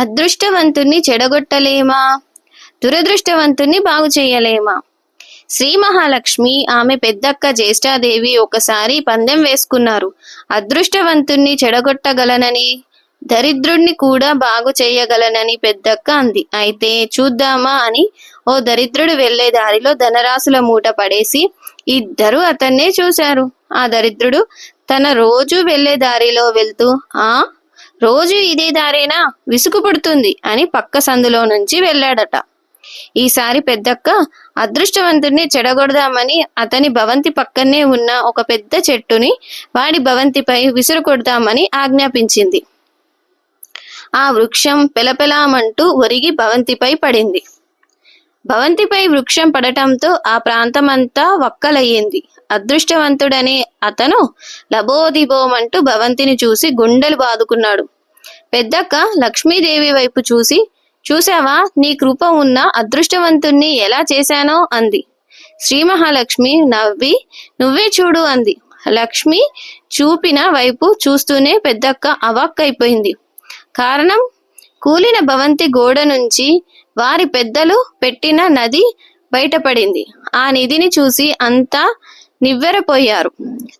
అదృష్టవంతుణ్ణి చెడగొట్టలేమా? దురదృష్టవంతుణ్ణి బాగు చేయలేమా? శ్రీ మహాలక్ష్మి ఆమె పెద్దక్క జ్యేష్ఠాదేవి ఒకసారి పందెం వేసుకున్నారు. అదృష్టవంతుణ్ణి చెడగొట్టగలనని దరిద్రుణ్ణి కూడా బాగు చేయగలనని పెద్దక్క అంది. అయితే చూద్దామా అని ఓ దరిద్రుడు వెళ్ళే దారిలో ధనరాశుల మూట పడేసి ఇద్దరు అతన్నే చూశారు. ఆ దరిద్రుడు తన రోజు వెళ్ళే దారిలో వెళ్తూ ఆ రోజు ఇదే దారేనా? విసుగు పుడుతుంది అని పక్క సందులో నుంచి వెళ్ళాడట. ఈసారి పెద్దక్క అదృష్టవంతుణ్ణి చెడగొడదామని అతని భవంతి పక్కనే ఉన్న ఒక పెద్ద చెట్టుని వాడి భవంతిపై విసురు కొడదామని ఆజ్ఞాపించింది. ఆ వృక్షం పెలపెలామంటూ ఒరిగి భవంతిపై పడింది. భవంతిపై వృక్షం పడటంతో ఆ ప్రాంతమంతా వక్కలయ్యింది. అదృష్టవంతుడనే అతను లబోదిబోమంటూ భవంతిని చూసి గుండెలు బాదుకున్నాడు. పెద్దక్క లక్ష్మీదేవి వైపు చూసి చూశావా నీ కృప ఉన్న అదృష్టవంతుణ్ణి ఎలా చేశానో? అంది. శ్రీ మహాలక్ష్మి నవ్వి నువ్వే చూడు అంది. లక్ష్మి చూపిన వైపు చూస్తూనే పెద్దక్క అవాక్కైపోయింది. కారణం? కూలిన భవంతి గోడ నుంచి వారి పెద్దలు పెట్టిన నది బయటపడింది. ఆ నిధిని చూసి అంతా నివ్వెరపోయారు.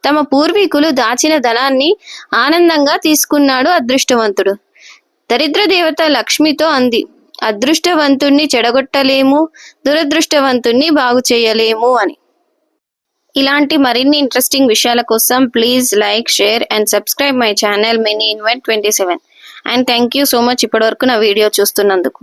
తమ పూర్వీకులు దాచిన ధనాన్ని ఆనందంగా తీసుకున్నాడు అదృష్టవంతుడు. దరిద్ర దేవత లక్ష్మితో అంది అదృష్టవంతుణ్ణి చెడగొట్టలేము దురదృష్టవంతుణ్ణి బాగు చేయలేము అని. ఇలాంటి మరిన్ని ఇంట్రెస్టింగ్ విషయాల కోసం please like share and subscribe my channel mini invent twenty seven and thank you so much ఇప్పటివరకు నా వీడియో చూస్తున్నందుకు.